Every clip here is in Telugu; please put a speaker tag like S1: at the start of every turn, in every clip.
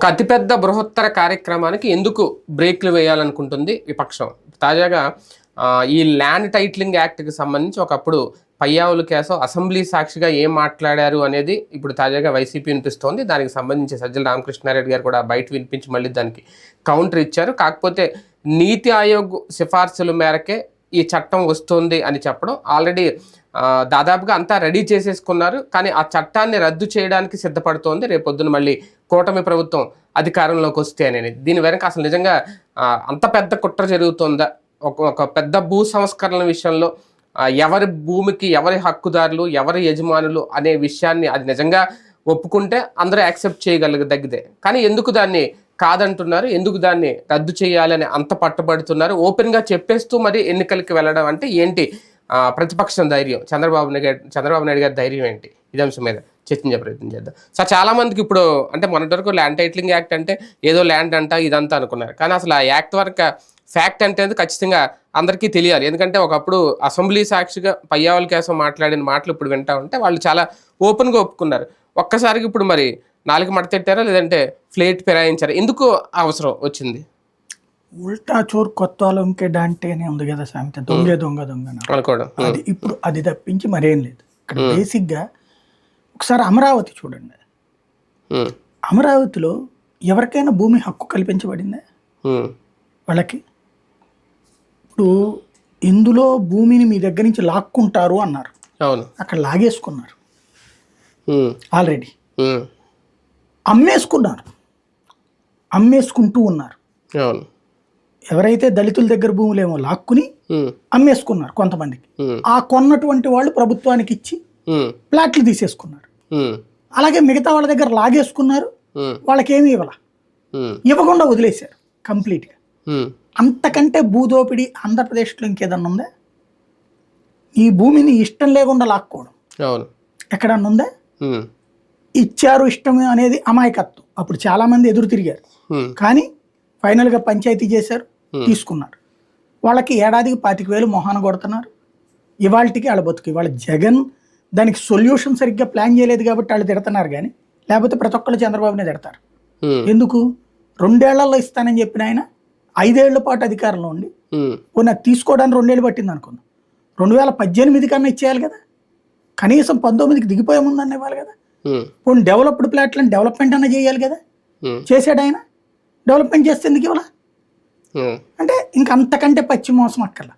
S1: ఒక అతిపెద్ద బృహత్తర కార్యక్రమానికి ఎందుకు బ్రేక్లు వేయాలనుకుంటుంది విపక్షం? తాజాగా ఈ ల్యాండ్ టైటిలింగ్ యాక్ట్కి సంబంధించి ఒకప్పుడు పయ్యావుల కేసం అసెంబ్లీ సాక్షిగా ఏం మాట్లాడారు అనేది ఇప్పుడు తాజాగా వైసీపీ వినిపిస్తోంది. దానికి సంబంధించి సజ్జల రామకృష్ణారెడ్డి గారు కూడా బయట వినిపించి మళ్ళీ దానికి కౌంటర్ ఇచ్చారు. కాకపోతే నీతి ఆయోగ్ సిఫార్సుల మేరకే ఈ చట్టం వస్తుంది అని చెప్పడం. ఆల్రెడీ దాదాపుగా అంతా రెడీ చేసేసుకున్నారు. కానీ ఆ చట్టాన్ని రద్దు చేయడానికి సిద్ధపడుతోంది. రేపొద్దున మళ్ళీ కూటమి ప్రభుత్వం అధికారంలోకి వస్తే అనేది. దీని వెనక అసలు నిజంగా అంత పెద్ద కుట్ర జరుగుతుందా? ఒక ఒక పెద్ద భూ సంస్కరణల విషయంలో ఎవరి భూమికి ఎవరి హక్కుదారులు ఎవరి యజమానులు అనే విషయాన్ని అది నిజంగా ఒప్పుకుంటే అందరూ యాక్సెప్ట్ చేయగలిగదగ్గిదే కానీ ఎందుకు దాన్ని కాదంటున్నారు? ఎందుకు దాన్ని రద్దు చేయాలని అంత పట్టుబడుతున్నారు? ఓపెన్గా చెప్పేస్తూ మరి ఎన్నికలకి వెళ్ళడం అంటే ఏంటి? ప్రతిపక్షం ధైర్యం చంద్రబాబు నాయుడు చంద్రబాబు నాయుడు గారి ధైర్యం ఏంటి? ఇదే అంశం మీద చర్చించే ప్రయత్నం చేద్దాం. సో చాలామందికి ఇప్పుడు అంటే మొన్నటి వరకు ల్యాండ్ టైటిలింగ్ యాక్ట్ అంటే ఏదో ల్యాండ్ అంట ఇదంతా అనుకున్నారు. కానీ అసలు ఆ యాక్ట్ వరకు ఫ్యాక్ట్ అంటే ఖచ్చితంగా అందరికీ తెలియాలి. ఎందుకంటే ఒకప్పుడు అసెంబ్లీ సాక్షిగా పయ్యావల కేసం మాట్లాడిన మాటలు ఇప్పుడు వింటా ఉంటే వాళ్ళు చాలా ఓపెన్గా ఒప్పుకున్నారు. ఒక్కసారికి ఇప్పుడు మరి నాలుగు మడతెట్టారా? లేదంటే ఫ్లేట్ ఫిరాయించారా? ఎందుకు అవసరం వచ్చింది?
S2: ఉల్టా చోర్ కొత్త డాంటే అని ఉంది కదా సామెత. దొంగ దొంగ దొంగ అది ఇప్పుడు అది తప్పించి మరేం లేదు. ఇక్కడ బేసిక్గా ఒకసారి అమరావతి చూడండి. అమరావతిలో ఎవరికైనా భూమి హక్కు కల్పించబడిందా? వాళ్ళకి? ఇప్పుడు ఇందులో భూమిని మీ దగ్గర నుంచి లాక్కుంటారు అన్నారు. అక్కడ లాగేసుకున్నారు. ఆల్రెడీ. అమ్మేసుకున్నారు. అమ్మేసుకుంటూ ఉన్నారు. ఎవరైతే దళితుల దగ్గర భూములేమో లాక్కుని అమ్మేసుకున్నారు కొంతమందికి ఆ కొన్నటువంటి వాళ్ళు ప్రభుత్వానికి ఇచ్చి ప్లాట్లు తీసేసుకున్నారు. అలాగే మిగతా వాళ్ళ దగ్గర లాగేసుకున్నారు.
S1: ఉమ్,
S2: వాళ్ళకి ఏమీ ఇవ్వాల ఇవ్వకుండా వదిలేశారు కంప్లీట్గా. అంతకంటే భూదోపిడి ఆంధ్రప్రదేశ్లో ఇంకేదన్నా ఉందా? ఈ భూమిని ఇష్టం లేకుండా లాక్కోవడం. ఎక్కడన్నా ఉందా? ఇచ్చారు ఇష్టం అనేది అమాయకత్వం. అప్పుడు చాలామంది ఎదురు తిరిగారు. కానీ ఫైనల్గా పంచాయతీ చేశారు. తీసుకున్నారు వాళ్ళకి ఏడాదికి పాతిక వేలు మొహాన కొడుతున్నారు. ఇవాళకి వాళ్ళ బతుకు ఇవాళ జగన్ దానికి సొల్యూషన్ సరిగ్గా ప్లాన్ చేయలేదు కాబట్టి వాళ్ళు తిడుతున్నారు కానీ లేకపోతే ప్రతి ఒక్కళ్ళు చంద్రబాబునే తిడతారు.
S1: ఉమ్,
S2: ఎందుకు? రెండేళ్ళలో ఇస్తానని చెప్పిన ఆయన ఐదేళ్ళ పాటు అధికారంలో ఉండి పోనీ అది తీసుకోవడానికి రెండేళ్ళు పట్టింది అనుకుందాం. రెండు వేల పద్దెనిమిది కన్నా ఇచ్చేయాలి కదా. కనీసం పంతొమ్మిదికి దిగిపోయే ముందన్న ఇవ్వాలి కదా. పోనీ డెవలప్డ్ ప్లాట్లను డెవలప్మెంట్ అన్న చేయాలి కదా. చేశాడు ఆయన. డెవలప్మెంట్ చేస్తే ఎందుకు ఇవ్వాల?
S1: ఉమ్,
S2: అంటే ఇంక అంతకంటే పచ్చి మోసం అక్కర్ల.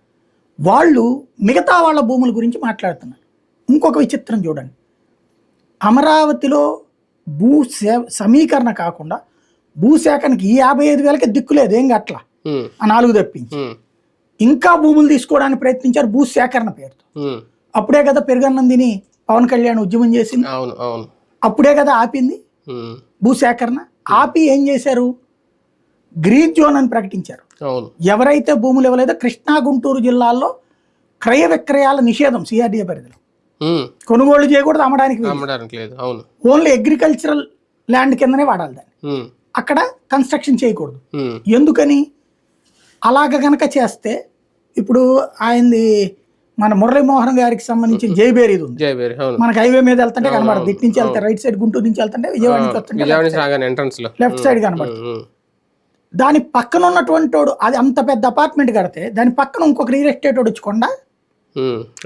S2: వాళ్ళు మిగతా వాళ్ళ భూముల గురించి మాట్లాడుతున్నారు. ఇంకొక విచిత్రం చూడండి. అమరావతిలో భూ సే సమీకరణ కాకుండా భూసేకరణకి ఈ యాభై ఐదు వేలకి దిక్కులేదు ఏం గట్ల
S1: ఉమ్,
S2: ఆ నాలుగు తప్పించి.
S1: ఉమ్,
S2: ఇంకా భూములు తీసుకోవడానికి ప్రయత్నించారు భూ సేకరణ పేరుతో. అప్పుడే కదా పెరుగన్నందిని పవన్ కళ్యాణ్ ఉద్యమం చేసింది. అప్పుడే కదా ఆపింది. భూసేకరణ ఆపి ఏం చేశారు? గ్రీన్ జోన్ అని ప్రకటించారు. ఎవరైతే భూములు ఇవ్వలేదో కృష్ణా గుంటూరు జిల్లాల్లో క్రయ విక్రయాల నిషేధం సిఆర్డీఏ పరిధిలో. కొనుగోలు చేయకూడదు అమ్మడానికి
S1: లేదు
S2: ఓన్లీ అగ్రికల్చరల్ ల్యాండ్ కిందనే వాడాలి దాన్ని. అక్కడ కన్స్ట్రక్షన్ చేయకూడదు. ఎందుకని? అలాగ గనక చేస్తే ఇప్పుడు ఆయనది మన మురళీమోహన్ గారికి సంబంధించిన జైబేరి ఉంది. మనకి హైవే మీద వెళ్తుంటే కనబడదు. ఇటు నుంచి వెళ్తే రైట్ సైడ్ గుంటూరు నుంచి వెళ్తుంటే విజయవాడ నుంచి వస్తుంటే లెఫ్ట్ సైడ్. కనబడుతుంది దాని పక్కన ఉన్నటువంటి వాడు అది అంత పెద్ద అపార్ట్మెంట్ కడితే దాని పక్కన ఇంకొక రియల్ ఎస్టేట్ వాడు వచ్చుకుండా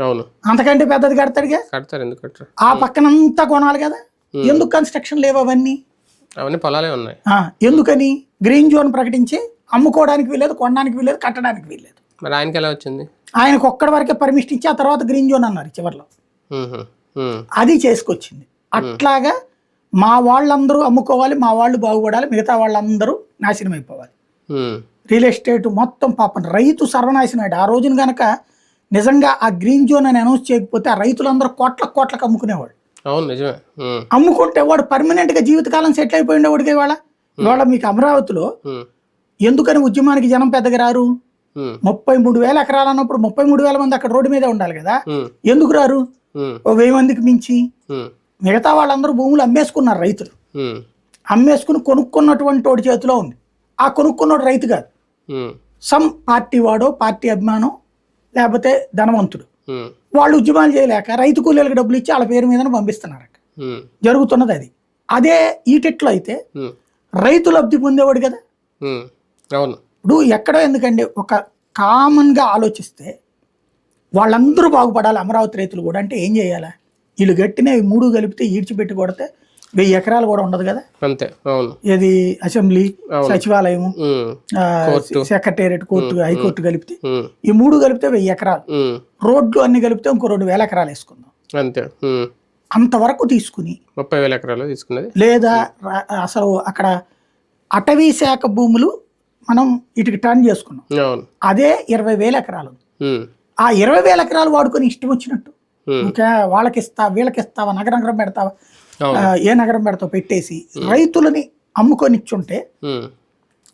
S1: అవును.
S2: అంతకంటే పెద్దది కడతాడుగా?
S1: కడతారు ఎందుకు
S2: ఆ పక్కనంతా కొనాలి కదా? ఎందుకు కన్స్ట్రక్షన్ లేవు అవన్నీ?
S1: అవన్నీ పొలాలే ఉన్నాయి.
S2: ఎందుకని? గ్రీన్ జోన్ ప్రకటించి అమ్ముకోవడానికి వీల్లేదు కొనడానికి వీల్లేదు కట్టడానికి వీల్లేదు.
S1: మరి ఆయనకి ఎలా వచ్చింది?
S2: ఆయనకు ఒక్కడి వరకే పర్మిషన్ ఇచ్చి ఆ తర్వాత గ్రీన్ జోన్ అన్నారు చివరిలో. అది చేసుకొచ్చింది. అట్లాగా మా వాళ్ళందరూ అమ్ముకోవాలి మా వాళ్ళు బాగుపడాలి మిగతా వాళ్ళందరూ నాశనం అయిపోవాలి. రియల్ ఎస్టేట్ మొత్తం పాపం రైతు సర్వనాశనం అయ్యాడు ఆ రోజున గనక నిజంగా ఆ గ్రీన్ జోన్ అని అనౌన్స్ చేయకపోతే ఆ రైతులందరూ కోట్ల కోట్లకు అమ్ముకునేవాడు
S1: అవును నిజమే.
S2: అమ్ముకుంటే వాడు పర్మనెంట్గా జీవితకాలం సెటిల్ అయిపోయి ఉండేవాడికి ఇవాళ. ఇవాళ మీకు అమరావతిలో ఎందుకని ఉద్యమానికి జనం పెద్దగా రారు? ముప్పై మూడు వేల ఎకరాలు అన్నప్పుడు ముప్పై మూడు వేల మంది అక్కడ రోడ్డు మీదే ఉండాలి కదా. ఎందుకు రారు? ఓ వెయ్యి మందికి మించి. మిగతా వాళ్ళందరూ భూములు అమ్మేసుకున్నారు రైతులు. అమ్మేసుకుని కొనుక్కున్నటువంటి వాడి చేతిలో ఉంది. ఆ కొనుక్కున్నోడు రైతు కాదు. సమ్ పార్టీ వాడో పార్టీ అభిమానం లేకపోతే ధనవంతుడు. వాళ్ళు ఉద్యమాలు చేయలేక రైతు కూలీలకు డబ్బులు ఇచ్చి వాళ్ళ పేరు మీద పంపిస్తున్నారు జరుగుతున్నది అది. అదే ఈటెట్లో అయితే రైతు లబ్ధి పొందేవాడు కదా?
S1: అవును.
S2: ఇప్పుడు ఎక్కడో ఎందుకండి ఒక కామన్గా ఆలోచిస్తే వాళ్ళందరూ బాగుపడాలి అమరావతి రైతులు కూడా. అంటే ఏం చేయాలా? వీళ్ళు గట్టిన ఈ మూడు కలిపితే ఈడ్చిపెట్టి కొడితే వెయ్యి ఎకరాలు కూడా ఉండదు కదా?
S1: అంతే అవును.
S2: ఇది అసెంబ్లీ సచివాలయం సెక్రటేరియట్ కోర్టు హైకోర్టు కలిపితే ఈ మూడు కలిపితే వెయ్యి ఎకరాలు. రోడ్లు అన్ని కలిపితే ఇంకో రెండు వేల ఎకరాలు వేసుకుందాం.
S1: అంతే
S2: అంతవరకు తీసుకుని
S1: ముప్పై వేల ఎకరాలు తీసుకున్నది?
S2: లేదా అసలు అక్కడ అటవీ శాఖ భూములు మనం ఇటుకి టర్న్ చేసుకున్నాం. అదే ఇరవై వేల ఎకరాలు ఆ ఇరవై వేల ఎకరాలు వాడుకొని ఇష్టం వచ్చినట్టు ఇంకా వాళ్ళకి ఇస్తా వీళ్ళకి ఇస్తావా నగర నగరం పెడతావా? ఏ నగరం పెడతావు? పెట్టేసి రైతులని అమ్ముకొని ఇచ్చుంటే
S1: ఉమ్,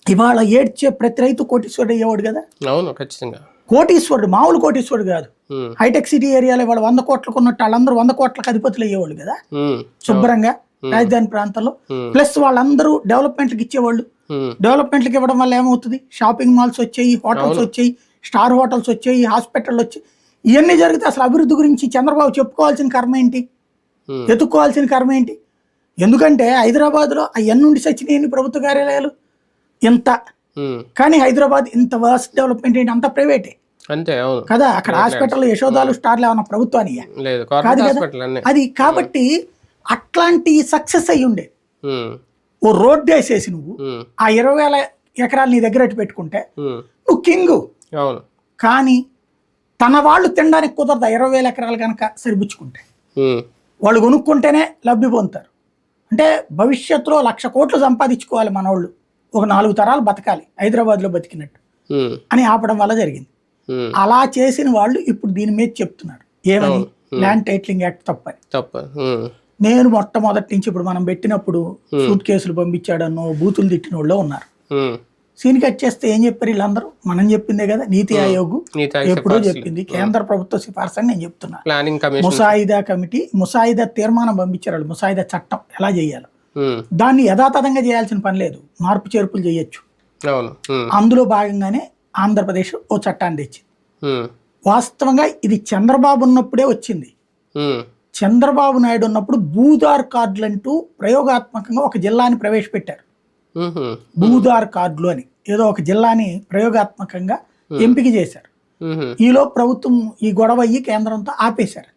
S2: ఇవాళ ఏడ్చే ప్రతి రైతు కోటీశ్వరుడు అయ్యేవాడు కదా?
S1: అవును ఖచ్చితంగా.
S2: కోటీశ్వరుడు మామూలు కోటీశ్వరుడు కాదు.
S1: ఉమ్,
S2: హైటెక్ సిటీ ఏరియాలో ఇవాళ వంద కోట్లకు ఉన్నట్టు వాళ్ళందరూ వంద కోట్లకు అధిపతులు అయ్యేవాళ్ళు కదా? శుభ్రంగా రాజధాని ప్రాంతంలో. ప్లస్ వాళ్ళందరూ డెవలప్మెంట్కి ఇచ్చేవాళ్ళు.
S1: ఉమ్,
S2: డెవలప్మెంట్కి ఇవ్వడం వల్ల ఏమవుతుంది? షాపింగ్ మాల్స్ వచ్చాయి హోటల్స్ వచ్చాయి స్టార్ హోటల్స్ వచ్చాయి హాస్పిటల్ వచ్చాయి ఇవన్నీ జరిగితే అసలు అభివృద్ధి గురించి చంద్రబాబు చెప్పుకోవాల్సిన కర్మ ఏంటి? ఎత్తుక్కోవాల్సిన కర్మ ఏంటి? ఎందుకంటే హైదరాబాద్లో అవన్నీ ఉండి సచ్చినాయని ప్రభుత్వ కార్యాలయాలు ఇంత. కానీ హైదరాబాద్ ఇంత వర్స్ట్ డెవలప్మెంట్ ఏంటి? అంత ప్రైవేటే.
S1: అంతే
S2: కదా అక్కడ హాస్పిటల్ యశోదాలు స్టార్లు ఏమన్నా
S1: కార్పొరేట్ హాస్పిటల్ అన్నీ.
S2: అది కాబట్టి అట్లాంటి సక్సెస్ అయ్యి ఉండే. ఓ రోడ్డు వేసేసి నువ్వు ఆ ఇరవై వేల ఎకరాలు నీ దగ్గర పెట్టుకుంటే నువ్వు కింగు. కానీ తన వాళ్ళు తినడానికి కుదరదు. ఇరవై వేల ఎకరాలు కనుక సరిపుచ్చుకుంటే. వాళ్ళు కొనుక్కుంటేనే లబ్ధి పొందుతారు. అంటే భవిష్యత్తులో లక్ష కోట్లు సంపాదించుకోవాలి మనోళ్ళు. ఒక నాలుగు తరాలు బతకాలి. హైదరాబాద్లో బతికినట్టు. అని ఆపడం వల్ల జరిగింది. అలా చేసిన వాళ్ళు ఇప్పుడు దీని మీద చెప్తున్నారు. ఏమని? ల్యాండ్ టైటిలింగ్ యాక్ట్ తప్పని. నేను మొట్టమొదటి నుంచి ఇప్పుడు మనం పెట్టినప్పుడు సూట్ కేసులు పంపించాడన్నో బూతులు తిట్టిన వాళ్ళు ఉన్నారు సీన్ కట్ చేస్తే ఏం చెప్పారు వీళ్ళందరూ? మనం చెప్పిందే కదా నీతి ఆయోగ్ ఎప్పుడో. చెప్పింది. కేంద్ర ప్రభుత్వ సిఫార్సు అని నేను చెప్తున్నా. ముసాయిదా కమిటీ ముసాయిదా తీర్మానం పంపించారు వాళ్ళు. ముసాయిదా చట్టం ఎలా చేయాలో? దాన్ని యథాతథంగా చేయాల్సిన పని లేదు. మార్పు చేర్పులు చేయొచ్చు. అందులో భాగంగానే ఆంధ్రప్రదేశ్ ఓ చట్టాన్ని తెచ్చింది. వాస్తవంగా ఇది చంద్రబాబు ఉన్నప్పుడే వచ్చింది. చంద్రబాబు నాయుడు ఉన్నప్పుడు భూదార్ కార్డులు అంటూ ప్రయోగాత్మకంగా ఒక జిల్లాని ప్రవేశపెట్టారు. భూదార్ కార్డులు అని ఏదో ఒక జిల్లాని ప్రయోగాత్మకంగా ఎంపిక చేశారు. ఈలో ప్రభుత్వం ఈ గొడవ అయ్యి కేంద్రంతో ఆపేశారు.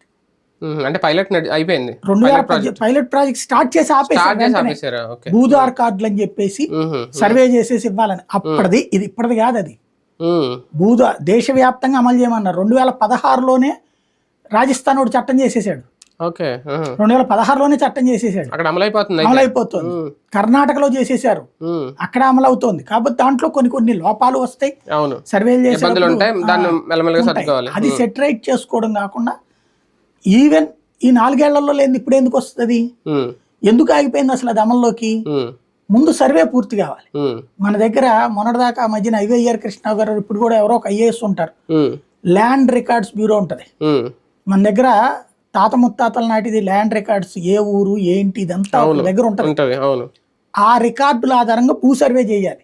S1: అంటే పైలట్ అయిపోయింది.
S2: రెండు వేల పైలట్ ప్రాజెక్ట్ స్టార్ట్ చేసి ఆపేశారు భూదార్ కార్డులు అని చెప్పేసి సర్వే చేసేసి ఇవ్వాలని. అప్పటిది ఇది ఇప్పటిది కాదు అది. భూదా దేశవ్యాప్తంగా అమలు చేయమన్నారు. రెండు వేల పదహారులోనే రాజస్థాన్ ఒకటి చట్టం చేసేసాడు.
S1: ఓకే.
S2: రెండు వేల పదహారులోనే చట్టం చేసేసాడు
S1: అక్కడ అమలైపోతుంది.
S2: అమలైపోతుంది. కర్ణాటకలో చేసేసారు అక్కడ అమలవుతోంది. కాబట్టి దాంట్లో కొన్ని కొన్ని లోపాలు వస్తాయి.
S1: అవును.
S2: సర్వేలు
S1: ఇబ్బందులు ఉంటాయి.
S2: చేసే
S1: దాన్ని మెల్లమెల్లగా సర్దుకోవాలి.
S2: అది సెటరైట్ చేసుకోవడం కాకుండా ఈవెన్ ఈ నాలుగేళ్ళలో లేని ఇప్పుడు ఎందుకు వస్తుంది? ఎందుకు ఆగిపోయింది అసలు అది అమల్లోకి? ముందు సర్వే పూర్తి కావాలి. మన దగ్గర మొన్నటిదాకా మధ్యన ఐవైఆర్ కృష్ణ గారు ఇప్పుడు కూడా ఎవరో ఒక ఐఏఎస్ ఉంటారు. ల్యాండ్ రికార్డ్స్ బ్యూరో ఉంటుంది. మన దగ్గర తాత ముత్తాతల నాటిది ల్యాండ్ రికార్డ్స్ ఏ ఊరు ఏంటి ఇదంతా దగ్గర ఉంటుంది. ఆ రికార్డుల ఆధారంగా భూ సర్వే చేయాలి.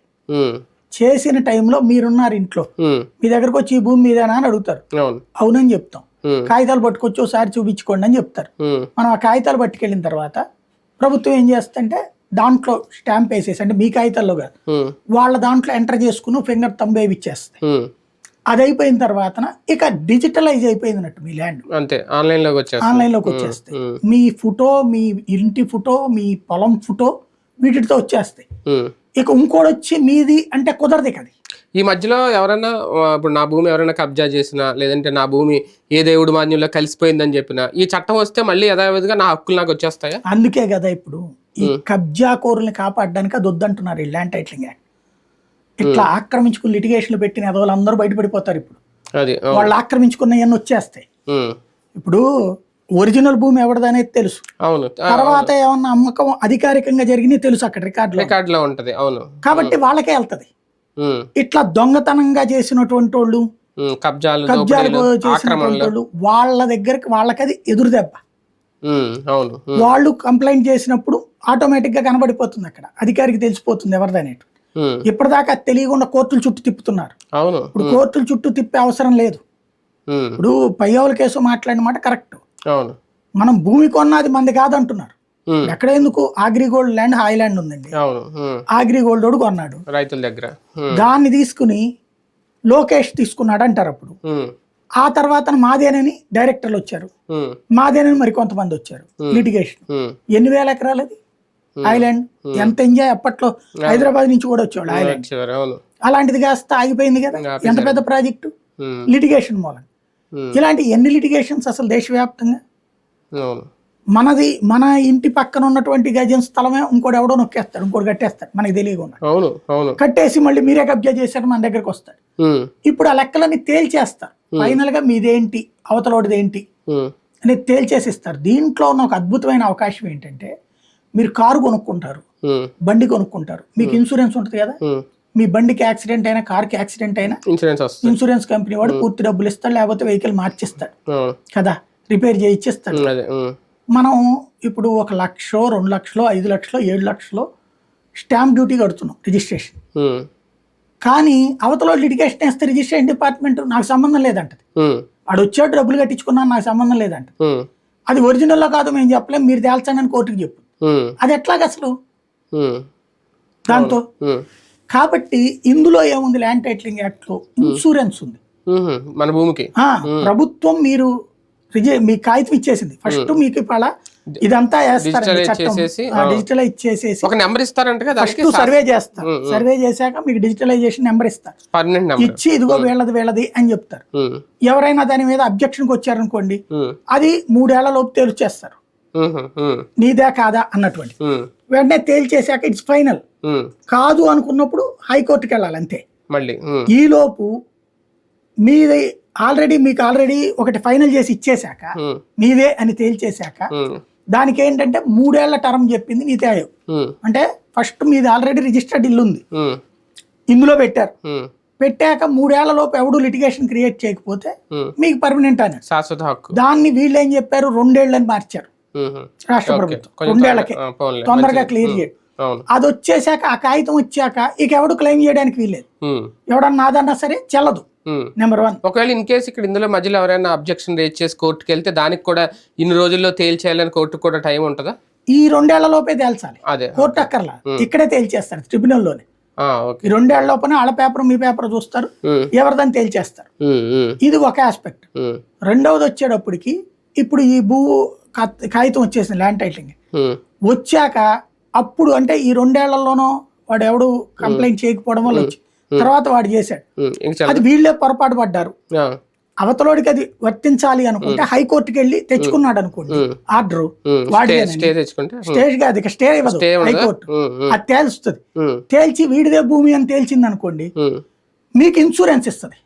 S2: చేసిన టైంలో మీరున్నారు ఇంట్లో. మీ దగ్గరకు వచ్చి ఈ భూమి మీదేనా అని అడుగుతారు.
S1: అవును.
S2: అవునని చెప్తాం. కాగితాలు పట్టుకొచ్చి ఒకసారి చూపించుకోండి అని చెప్తారు. మనం ఆ కాగితాలు పట్టుకెళ్ళిన తర్వాత ప్రభుత్వం ఏం చేస్తుంటే దాంట్లో స్టాంప్ వేసేసి అంటే మీ కాగితాల్లో కాదు. వాళ్ళ దాంట్లో ఎంటర్ చేసుకుని ఫింగర్ తంబు వేయిచ్చేస్తాయి
S1: ఉమ్,
S2: అది అయిపోయిన తర్వాత ఇక డిజిటలైజ్ అయిపోయినట్టు మీ ల్యాండ్.
S1: అంతే ఆన్లైన్లోకి వచ్చేస్తుంది
S2: ఆన్లైన్లోకి వచ్చేస్తాయి. మీ ఫోటో మీ ఇంటి ఫోటో మీ పొలం ఫోటో వీటితో వచ్చేస్తాయి. ఇక ఇంకోటి వచ్చి మీది అంటే కుదరదు ఇక అది.
S1: ఈ మధ్యలో ఎవరైనా ఇప్పుడు నా భూమి ఎవరైనా కబ్జా చేసినా లేదంటే నా భూమి ఏ దేవుడి మాన్యంలో కలిసిపోయిందని చెప్పినా ఈ చట్టం వస్తే మళ్ళీ యథావిధిగా నా హక్కులు నాకు వచ్చేస్తాయా?
S2: అందుకే కదా ఇప్పుడు ఈ కబ్జా కోరుల్ని కాపాడడానికి అది వద్దంటున్నారు ఈ ల్యాండ్ టైటిలింగ్ యాక్ట్. ఇట్లా ఆక్రమించుకుని లిటిగేషన్లు పెట్టిన ఎదవలు అందరూ బయటపడిపోతారు ఇప్పుడు. వాళ్ళు ఆక్రమించుకున్నవన్నీ వచ్చేస్తాయి.
S1: ఉమ్,
S2: ఇప్పుడు ఒరిజినల్ భూమి ఎవరిదనేది తెలుసు.
S1: అవును.
S2: తర్వాత ఏమన్నా అమ్మకం అధికారికంగా జరిగినాయి తెలుసు అక్కడ రికార్డులో.
S1: ఉంటది అవును.
S2: కాబట్టి వాళ్ళకే వెళ్తది. ఇట్లా దొంగతనంగా చేసినటువంటి వాళ్ళు
S1: కబ్జాలు
S2: కబ్జాలు చేసినటువంటి వాళ్ళు వాళ్ళ దగ్గరికి వాళ్ళకి అది ఎదురు దెబ్బ.
S1: అవును.
S2: వాళ్ళు కంప్లైంట్ చేసినప్పుడు ఆటోమేటిక్గా కనబడిపోతుంది అక్కడ. అధికారికి తెలిసిపోతుంది ఎవరిదనేది.
S1: ఉమ్,
S2: ఇప్పటిదాకా అది తెలియకుండా కోర్టుల చుట్టూ తిప్పుతున్నారు.
S1: అవును.
S2: ఇప్పుడు కోర్టుల చుట్టూ తిప్పే అవసరం లేదు.
S1: ఉమ్,
S2: ఇప్పుడు పయ్యవుల కేసు మాట్లాడిన మాట కరెక్ట్.
S1: అవును.
S2: మనం భూమి కొన్నది మంది కాదంటున్నారు. ఎక్కడ ఎందుకు అగ్రిగోల్డ్ ల్యాండ్ హాయిలాండ్ ఉందండి?
S1: ఉమ్,
S2: అగ్రిగోల్డ్ వాడు కొన్నాడు.
S1: రైతుల దగ్గర.
S2: దాన్ని తీసుకుని లోకేష్ తీసుకున్నాడు అంటారు అప్పుడు. ఆ తర్వాత మాదేనని డైరెక్టర్లు వచ్చారు. మాదేనని మరి కొంతమంది వచ్చారు. లిటిగేషన్ ఎన్ని వేల ఎకరాలు అది ఐలాండ్ ఎంత ఎంజాయ్ అప్పట్లో హైదరాబాద్ నుంచి కూడా వచ్చేవాడు ఐలాండ్. అలాంటిది కాస్త ఆగిపోయింది కదా. ఎంత పెద్ద ప్రాజెక్టు? లిటిగేషన్ మూలం. ఇలాంటి ఎన్ని లిటిగేషన్స్ అసలు దేశవ్యాప్తంగా? మనది మన ఇంటి పక్కన ఉన్నటువంటి గజం స్థలమే ఇంకోటి ఎవడో నొక్కేస్తాడు ఇంకోటి కట్టేస్తాడు మనకి తెలియకుండా. కట్టేసి మళ్ళీ మీరే కబ్జా చేశారు మన దగ్గరకు వస్తాడు. ఇప్పుడు ఆ లెక్కలన్నీ తేల్చేస్తారు ఫైనల్గా మీదేంటి అవతలోడిది ఏంటి
S1: ఉమ్,
S2: అనేది తేల్చేసి ఇస్తారు దీంట్లో ఉన్న ఒక అద్భుతమైన అవకాశం ఏంటంటే మీరు కారు కొనుక్కుంటారు. బండి కొనుక్కుంటారు. మీకు ఇన్సూరెన్స్ ఉంటుంది కదా? మీ బండికి యాక్సిడెంట్ అయినా కార్కి యాక్సిడెంట్ అయినా
S1: ఇన్సూరెన్స్
S2: ఇన్సూరెన్స్ కంపెనీ వాడు పూర్తి డబ్బులు ఇస్తాడు లేకపోతే వెహికల్ మార్చిస్తాడు. కదా? రిపేర్ చేయించిస్తాడు మనం ఇప్పుడు ఒక లక్షో రెండు లక్షలో ఐదు లక్షలో ఏడు లక్షలో స్టాంప్ డ్యూటీ కడుతున్నాం రిజిస్ట్రేషన్. కానీ అవతల లిటిగేషన్ వేస్తే రిజిస్ట్రేషన్ డిపార్ట్మెంట్ నాకు సంబంధం లేదంటది. వాడు వచ్చాడు డబ్బులు కట్టించుకున్నాను నాకు సంబంధం లేదంట అది ఒరిజినల్లో కాదు మేము చెప్పలేం. మీరు తేల్చండి అని కోర్టుకి చెప్పు. అది ఎట్లాగ అసలు దాంతో? కాబట్టి ఇందులో ఏముంది ల్యాండ్ టైటిలింగ్ యాక్ట్లో? ఇన్సూరెన్స్ ఉంది.
S1: మన భూమికి.
S2: ప్రభుత్వం మీరు మీ కాగితం ఇచ్చేసింది. ఫస్ట్ మీకు ఇవాళ ఇదంతా
S1: చేసేసి,
S2: డిజిటల్ ఇచ్చేసేసి
S1: ఒక నెంబర్ ఇస్తారంట
S2: ఫస్ట్ సర్వే చేస్తారు. సర్వే చేశాక మీకు డిజిటలైజేషన్ నెంబర్ ఇస్తారు. ఇచ్చి ఇదిగో వీళ్ళది వీళ్ళది అని చెప్తారు. ఎవరైనా దాని మీద అబ్జెక్షన్కి వచ్చారనుకోండి అది మూడేళ్ళ లోపు తేల్చేస్తారు. నీదే కాదా అన్నటువంటి. వెంటనే తేల్చేశాక ఇట్స్ ఫైనల్ కాదు అనుకున్నప్పుడు హైకోర్టుకి వెళ్ళాలి అంతే.
S1: మళ్ళీ
S2: ఈలోపు మీది ఆల్రెడీ మీకు ఆల్రెడీ ఒకటి ఫైనల్ చేసి ఇచ్చేశాక మీదే అని తేల్చేశాక దానికి ఏంటంటే మూడేళ్ళ టర్మ్ చెప్పింది ఆయోగ్
S1: ఉమ్,
S2: అంటే ఫస్ట్ మీది ఆల్రెడీ రిజిస్టర్డ్ ఇల్లు ఉంది. ఇందులో పెట్టారు. పెట్టాక మూడేళ్ళ లోపు ఎవడు లిటిగేషన్ క్రియేట్ చేయకపోతే. మీకు పర్మనెంట్ అని
S1: శాశ్వత హక్కు.
S2: దాన్ని వీళ్ళు ఏం చెప్పారు? రెండేళ్ళని మార్చారు. రాష్ట్ర. ప్రభుత్వం.
S1: రెండేళ్ళకి.
S2: తొందరగా. క్లియర్ చేయడం అది వచ్చేసాక ఆ కాగితం వచ్చాక ఇక ఎవడు క్లెయిమ్ చేయడానికి వీల్లేదు. ఎవడన్నా నాదన్నా సరే చెల్లదు. నెంబర్ వన్
S1: ఒకవేళ ఇన్ కేసు ఇక్కడ ఇందులో మధ్యలో ఎవరైనా అబ్జెక్షన్ రేజ్ చేసి కోర్టుకి వెళ్తే దానికి కూడా ఇన్ని రోజుల్లో తేల్చేయాలని కోర్టుకు కూడా టైం ఉంటుందా?
S2: ఈ రెండేళ్ళ లోపే తేల్చాలి.
S1: అదే.
S2: కోర్టు అక్కర్లా. ఇక్కడే తేల్చేస్తారు
S1: ట్రిబ్యునల్లోనే
S2: ఈ రెండేళ్ళ లోపల వాళ్ళ పేపర్ మీ పేపర్ చూస్తారు. ఎవరిదని తేల్చేస్తారు. ఇది ఒక ఆస్పెక్ట్ రెండవది వచ్చేటప్పటికి ఇప్పుడు ఈ భూ కాగితం వచ్చేసింది ల్యాండ్ టైటిలింగ్ వచ్చాక అప్పుడు అంటే ఈ రెండేళ్ళలోనో వాడు ఎవడు కంప్లైంట్ చేయకపోవడం వల్ల వచ్చి తర్వాత వాడు చేశాడు. అది వీళ్ళే పొరపాటు పడ్డారు. అవతలోడికి అది వర్తించాలి అనుకుంటే హైకోర్టుకి వెళ్ళి తెచ్చుకున్నాడు అనుకోండి. ఆర్డర్. వాడి స్టేజ్ కాదు ఇక స్టే ఇవ్వదు? హైకోర్టు. అది తేల్చుతుంది. తేల్చి వీడిదే భూమి అని తేల్చింది అనుకోండి. మీకు ఇన్సూరెన్స్ ఇస్తుంది.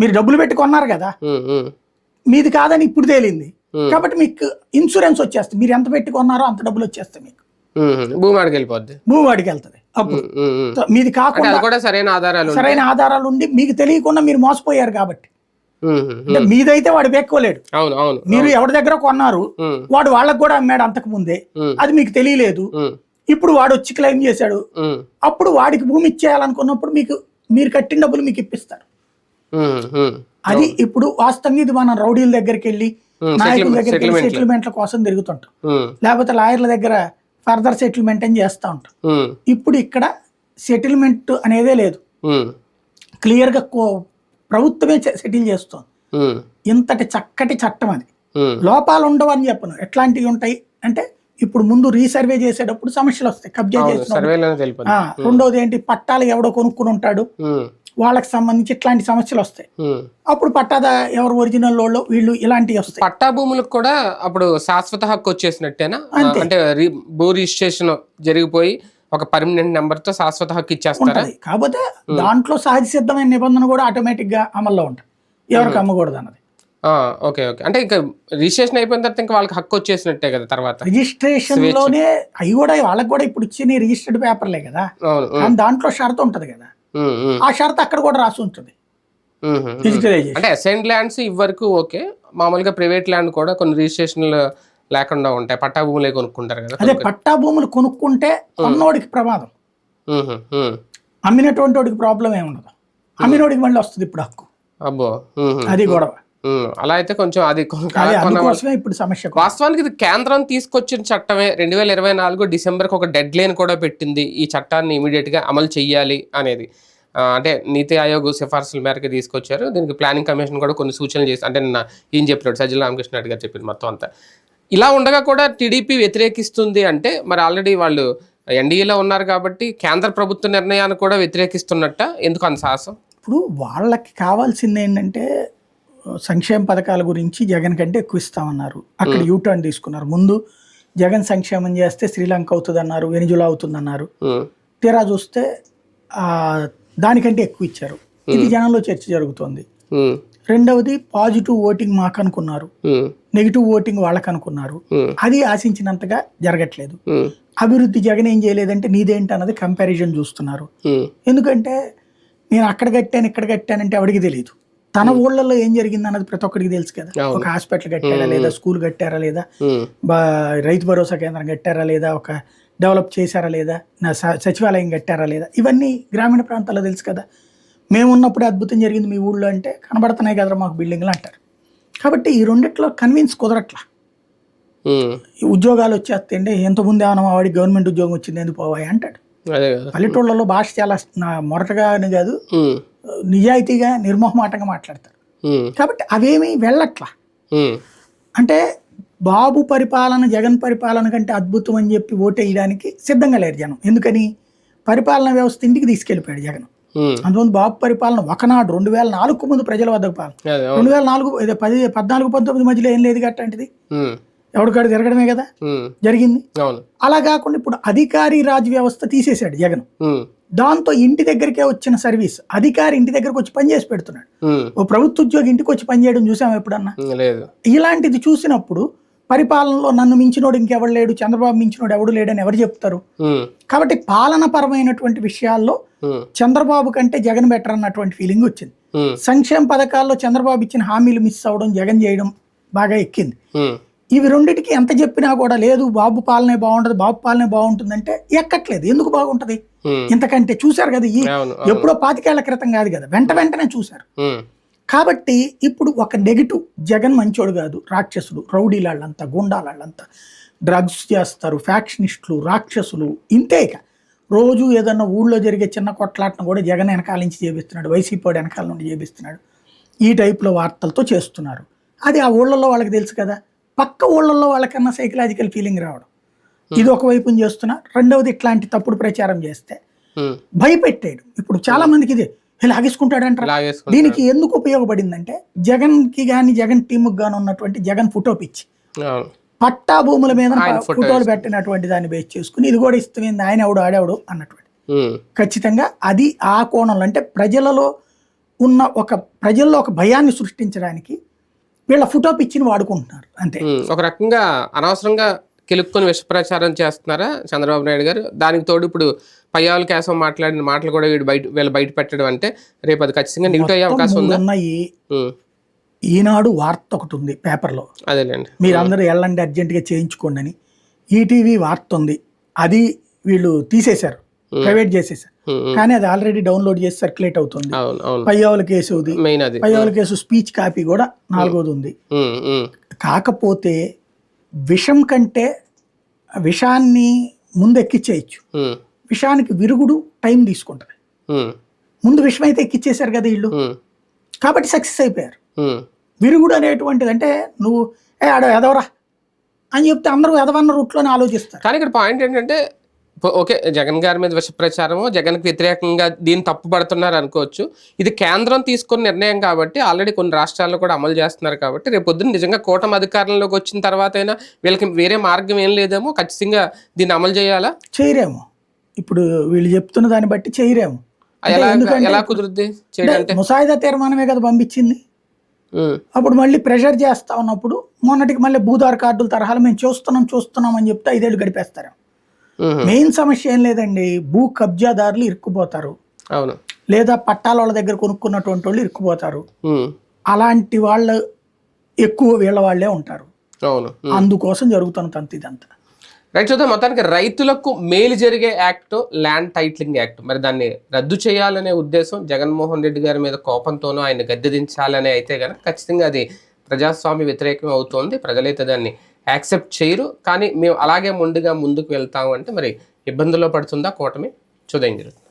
S2: మీరు డబ్బులు పెట్టి కొన్నారు కదా? మీది కాదని ఇప్పుడు తేలింది. కాబట్టి మీకు ఇన్సూరెన్స్ వచ్చేస్తుంది. మీరు ఎంత పెట్టి కొన్నారో అంత డబ్బులు వచ్చేస్తాయి మీకు.
S1: ఉమ్, భూమి ఆడికి వెళ్ళిపోద్ది.
S2: భూమి వాడికి వెళ్తుంది. అప్పుడు మీది కాకుండా
S1: కూడా సరైన ఆధారాలు.
S2: సరైన ఆధారాలు ఉండి మీకు తెలియకుండా మీరు మోసపోయారు కాబట్టి. మీదైతే వాడు
S1: అవును
S2: మీరు ఎవరి దగ్గర కొన్నారు వాడు వాళ్ళకు కూడా అమ్మాడు అంతకు ముందే. అది మీకు తెలియలేదు. ఇప్పుడు వాడు వచ్చి క్లెయిమ్ చేశాడు. అప్పుడు వాడికి భూమి ఇచ్చేయాలనుకున్నప్పుడు మీకు మీరు కట్టిన డబ్బులు మీకు ఇప్పిస్తారు. అది ఇప్పుడు వాస్తవంగా ఇది మనం రౌడీల దగ్గరికి వెళ్ళి నాయకుల దగ్గరికి వెళ్ళి. సెటిల్మెంట్ల కోసం తిరుగుతుంటాం. లేకపోతే లాయర్ల దగ్గర ఫర్దర్ సెటిల్మెంట్ అని చేస్తూ ఉంటాం. ఇప్పుడు ఇక్కడ సెటిల్మెంట్ అనేదే లేదు.
S1: ఉమ్,
S2: క్లియర్గా కో- ప్రభుత్వమే సెటిల్ చేస్తుంది. ఇంతటి చక్కటి చట్టం అది. లోపాలు ఉండవు అని చెప్పను. ఎట్లాంటివి ఉంటాయి? అంటే ఇప్పుడు ముందు రీసర్వే చేసేటప్పుడు సమస్యలు వస్తాయి. కబ్జా చేసిన రెండోది ఏంటి? పట్టాలు ఎవడో కొనుక్కుని ఉంటాడు. వాళ్ళకి సంబంధించి ఇట్లాంటి సమస్యలు వస్తాయి. అప్పుడు పట్టాదా ఎవరు ఒరిజినల్ వాళ్ళు వీళ్ళు ఇలాంటివి వస్తాయి.
S1: పట్టా భూములకు కూడా అప్పుడు శాశ్వత హక్కు వచ్చేసినట్టేనా. అంటే రి- భూ రిజిస్ట్రేషన్ జరిగిపోయి ఒక పర్మనెంట్ నెంబర్తో శాశ్వత హక్కు ఇచ్చేస్తారా?
S2: కాకపోతే దాంట్లో సహజ సిద్ధమైన నిబంధన కూడా ఆటోమేటిక్గా అమల్లో ఉంటుంది. ఎవరికి అమ్మకూడదు అన్నది.
S1: Okay okay. అంటే ఇంకా రిజిస్ట్రేషన్ అయిపోయిన తర్వాత ఇంకా వాళ్ళకి హక్కు వచ్చేసినట్టే కదా తర్వాత?
S2: రిజిస్ట్రేషన్లోనే అవి కూడా వాళ్ళకి కూడా ఇప్పుడు ఇచ్చిన రిజిస్టర్డ్ పేపర్లే కదా. దాంట్లో షరతు ఉంటది కదా. ఆ షరతు అక్కడ కూడా రాసి ఉంటుంది. డిజిటలైజేషన్
S1: అంటే అసైన్ ల్యాండ్స్ ఇవ్వరకు ఓకే మామూలుగా ప్రైవేట్ ల్యాండ్ కూడా కొన్ని రిజిస్ట్రేషన్లు లేకుండా ఉంటాయి. పట్టా భూములే కొనుక్కుంటారు కదా
S2: అదే పట్టా భూములు కొనుక్కుంటే కొన్నోడికి ప్రమాదం. అమ్మినటువంటి వాడికి ప్రాబ్లం ఏమి ఉండదు. అమ్మినోడికి మళ్ళీ వస్తుంది ఇప్పుడు హక్కు.
S1: అబ్బో.
S2: అది గొడవ.
S1: అలా అయితే కొంచెం అది
S2: ఇప్పుడు సమస్య
S1: వాస్తవానికి ఇది కేంద్రం తీసుకొచ్చిన చట్టమే. రెండు వేల ఇరవై నాలుగు డిసెంబర్కి ఒక డెడ్ లైన్ కూడా పెట్టింది ఈ చట్టాన్ని ఇమీడియట్గా అమలు చేయాలి అనేది. అంటే నీతి ఆయోగ్ సిఫార్సుల మేరకు తీసుకొచ్చారు. దీనికి ప్లానింగ్ కమిషన్ కూడా కొన్ని సూచనలు చేసి అంటే నిన్న ఏం చెప్పినాడు సజ్జల రామకృష్ణ రెడ్డి గారు చెప్పింది మొత్తం అంతా. ఇలా ఉండగా కూడా టీడీపీ వ్యతిరేకిస్తుంది అంటే మరి ఆల్రెడీ వాళ్ళు ఎన్డీఏలో ఉన్నారు కాబట్టి కేంద్ర ప్రభుత్వ నిర్ణయాన్ని కూడా వ్యతిరేకిస్తున్నట్ట. ఎందుకు అంత సాహసం?
S2: ఇప్పుడు వాళ్ళకి కావాల్సింది ఏంటంటే సంక్షేమ పథకాల గురించి జగన్ కంటే ఎక్కువ ఇస్తామన్నారు. అక్కడ యూటర్న్ తీసుకున్నారు. ముందు జగన్ సంక్షేమం చేస్తే శ్రీలంక అవుతుంది అన్నారు వెనిజులా అవుతుంది అన్నారు
S1: ఉమ్,
S2: తీరా చూస్తే దానికంటే ఎక్కువ ఇచ్చారు. ఇది జనంలో చర్చ జరుగుతోంది. రెండవది పాజిటివ్ ఓటింగ్ మాకు అనుకున్నారు నెగిటివ్ ఓటింగ్ వాళ్ళకు అనుకున్నారు అది ఆశించినంతగా జరగట్లేదు. అభివృద్ధి జగన్ ఏం చేయలేదంటే నీదేంటి అన్నది కంపారిజన్ చూస్తున్నారు. ఎందుకంటే నేను అక్కడ కట్టాను ఇక్కడ కట్టానంటే ఎవడికి తెలియదు తన ఊళ్ళల్లో ఏం జరిగింది అన్నది ప్రతి ఒక్కడికి తెలుసు కదా. ఒక హాస్పిటల్ కట్టారా లేదా స్కూల్ కట్టారా లేదా రైతు భరోసా కేంద్రం కట్టారా లేదా ఒక డెవలప్ చేశారా లేదా నా సచివాలయం కట్టారా లేదా ఇవన్నీ గ్రామీణ ప్రాంతాల్లో తెలుసు కదా. మేము ఉన్నప్పుడు అద్భుతం జరిగింది మీ ఊళ్ళో అంటే కనబడుతున్నాయి కదా మాకు బిల్డింగ్లు అంటారు. కాబట్టి ఈ రెండిట్లో కన్విన్స్ కుదరట్లా. ఉద్యోగాలు వచ్చేస్తే ఎంతమంది ఏమన్నా మా వాడికి గవర్నమెంట్ ఉద్యోగం వచ్చింది ఎందుకు పోవాయి అంటాడు. పల్లెటూళ్ళలో భాష చాలా మొరటగానే కాదు. నిజాయితీగా నిర్మోహమాటంగా మాట్లాడతారు. కాబట్టి అవేమీ వెళ్ళట్లా. అంటే బాబు పరిపాలన జగన్ పరిపాలన కంటే అద్భుతం అని చెప్పి ఓటేయడానికి సిద్ధంగా లేరు జనం. ఎందుకని? పరిపాలన వ్యవస్థ ఇంటికి తీసుకెళ్ళిపోయాడు జగన్. అందువల్ల బాబు పరిపాలన ఒకనాడు రెండు వేల నాలుగు ముందు ప్రజల వద్దకు పాలన. రెండు వేల నాలుగు పది పద్నాలుగు పంతొమ్మిది మధ్యలో ఏం లేదు
S1: ఉమ్,
S2: ఎవడికాడు తిరగడమే కదా? జరిగింది. అలా కాకుండా ఇప్పుడు అధికారి రాజ్ వ్యవస్థ తీసేశాడు జగన్. దాంతో ఇంటి దగ్గరికే వచ్చిన సర్వీస్. అధికారి ఇంటి దగ్గరకు వచ్చి పని చేసి పెడుతున్నాడు. ఓ ప్రభుత్వ ఉద్యోగి ఇంటికి వచ్చి పని చేయడం చూసాం ఎప్పుడన్నా? ఇలాంటిది చూసినప్పుడు పరిపాలనలో నన్ను మించినోడు ఇంకెవడు లేడు చంద్రబాబు మించినోడు ఎవడు లేడని ఎవరు చెప్తారు? కాబట్టి పాలనపరమైనటువంటి విషయాల్లో
S1: ఉమ్,
S2: చంద్రబాబు కంటే జగన్ బెటర్ అన్నటువంటి ఫీలింగ్ వచ్చింది. సంక్షేమ పథకాల్లో చంద్రబాబు ఇచ్చిన హామీలు మిస్ అవ్వడం జగన్ చేయడం బాగా ఎక్కింది. ఇవి రెండిటికి ఎంత చెప్పినా కూడా లేదు బాబు పాలనే బాగుంటది బాబు పాలనే బాగుంటుందంటే ఎక్కట్లేదు. ఎందుకు బాగుంటది? ఇంతకంటే చూశారు కదా ఈ. ఎప్పుడో పాతికేళ్ళ క్రితం కాదు కదా వెంట వెంటనే చూశారు. కాబట్టి ఇప్పుడు ఒక నెగిటివ్ జగన్ మంచోడు కాదు రాక్షసుడు రౌడీలాళ్ళంతా గుండాలాళ్ళంతా డ్రగ్స్ చేస్తారు ఫ్యాక్షనిస్టులు రాక్షసులు ఇంతే ఇక. రోజు ఏదన్నా ఊళ్ళో జరిగే చిన్న కొట్లాటను కూడా జగన్ వెనకాల నుంచి చేపిస్తున్నాడు వైసీపీ వాడు వెనకాల నుండి చేపిస్తున్నాడు. ఈ టైప్లో వార్తలతో చేస్తున్నారు. అది ఆ ఊళ్ళల్లో వాళ్ళకి తెలుసు కదా పక్క ఊళ్ళల్లో వాళ్ళకన్నా సైకలాజికల్ ఫీలింగ్ రావడం. ఇది ఒక వైపున చేస్తున్నా రెండవది ఇట్లాంటి తప్పుడు ప్రచారం చేస్తే భయపెట్టాడు. ఇప్పుడు చాలా మందికి ఇది ఇలా ఆగేసుకుంటాడంటారు
S1: లాగేసుకుంటాడు.
S2: దీనికి ఎందుకు ఉపయోగపడిందంటే జగన్కి గాని జగన్ టీముకి గాని ఉన్నటువంటి జగన్ ఫోటో పిచ్చి. పట్టా భూముల మీద ఫోటోలు పెట్టినటువంటి దాన్ని బేస్ చేసుకుని ఇది కూడా ఇస్తుంది ఆయన ఎవడు ఆడేవాడు అన్నటువంటి. ఖచ్చితంగా అది ఆ కోణంలో అంటే ప్రజలలో ఉన్న ఒక ప్రజల్లో ఒక భయాన్ని సృష్టించడానికి వీళ్ళ ఫోటో పిచ్చిని వాడుకుంటున్నారు అంతే.
S1: ఒక రకంగా అనవసరంగా కెలుక్కొని విష ప్రచారం చేస్తున్నారా చంద్రబాబు నాయుడు గారు? దానికి తోడు ఇప్పుడు పయ్యావుల కేసం మాట్లాడిన మాటలు కూడా వీడు బయట వీళ్ళు బయట పెట్టడం అంటే రేపు అది ఖచ్చితంగా నెగిటివ్ అయ్యే అవకాశం ఉందా?
S2: ఈనాడు వార్త ఒకటి ఉంది పేపర్లో.
S1: అదేలేండి.
S2: మీరందరూ వెళ్ళండి అర్జెంటుగా చేయించుకోండి అని. ఈటీవీ వార్త ఉంది. అది వీళ్ళు తీసేశారు. ప్రైవేట్ చేసేసారు కానీ అది ఆల్రెడీ డౌన్లోడ్ చేసి సర్క్యులేట్ అవుతుంది. పయ్యావుల కేసు ఉంది
S1: మెయిన్ అది.
S2: పయ్యావుల కేసు స్పీచ్ కాపీ కూడా నాలుగోది ఉంది. కాకపోతే విషం కంటే విషాన్ని ముందు ఎక్కిచ్చేయచ్చు విషానికి విరుగుడు టైం తీసుకుంటుంది.
S1: ఉమ్,
S2: ముందు విషం అయితే ఎక్కిచ్చేశారు కదా వీళ్ళు కాబట్టి సక్సెస్ అయిపోయారు. విరుగుడు అనేటువంటిది అంటే నువ్వు ఏ ఆడ ఎదవరా? అని చెప్తే అందరూ ఎదవన్న రూట్లోనే ఆలోచిస్తారు.
S1: కానీ ఇక్కడ పాయింట్ ఏంటంటే ఓకే జగన్ గారి మీద విష ప్రచారము జగన్కి వ్యతిరేకంగా దీన్ని తప్పుపడుతున్నారు అనుకోవచ్చు. ఇది కేంద్రం తీసుకున్న నిర్ణయం కాబట్టి ఆల్రెడీ కొన్ని రాష్ట్రాల్లో కూడా అమలు చేస్తున్నారు కాబట్టి రేపు పొద్దున్న నిజంగా కూటమి అధికారంలోకి వచ్చిన తర్వాత అయినా వీళ్ళకి వేరే మార్గం ఏం లేదేమో ఖచ్చితంగా దీన్ని అమలు చేయాలా?
S2: చేయరేమో. ఇప్పుడు వీళ్ళు చెప్తున్న దాన్ని బట్టి చేయరేమో.
S1: ఎలా కుదురుద్ది చేయడంటే?
S2: ముసాయిదా తీర్మానమే కదా పంపించింది. అప్పుడు మళ్ళీ ప్రెషర్ చేస్తా ఉన్నప్పుడు మొన్నటికి మళ్ళీ భూదార్ కార్డుల తరహాలు మేము చూస్తున్నాం చూస్తున్నాం అని చెప్తే ఐదేళ్ళు గడిపేస్తారు. మెయిన్ సమస్య ఏం లేదండి. భూ కబ్జాదారులు ఇరుక్కుపోతారు.
S1: అవును.
S2: లేదా పట్టాల వాళ్ళ దగ్గర కొనుక్కున్నటువంటి వాళ్ళు ఇరుక్కుపోతారు. అలాంటి వాళ్ళు ఎక్కువ వీళ్ళ వాళ్ళే ఉంటారు.
S1: అవును.
S2: అందుకోసం జరుగుతున్న తంత ఇదంతా.
S1: రైట్ చూద్దాం. మొత్తానికి రైతులకు మేలు జరిగే యాక్ట్ ల్యాండ్ టైట్లింగ్ యాక్ట్. మరి దాన్ని రద్దు చేయాలనే ఉద్దేశం జగన్మోహన్ రెడ్డి గారి మీద కోపంతోనూ ఆయన గద్దెదించాలనే అయితే కనుక ఖచ్చితంగా అది ప్రజాస్వామ్య వ్యతిరేకం అవుతోంది. ప్రజలైతే దాన్ని యాక్సెప్ట్ చేయరు. కానీ మేము అలాగే ముందుగా ముందుకు వెళ్తాము అంటే మరి ఇబ్బందుల్లో పడుతుందా కూటమి? చూద్దాం. జరుగుతుంది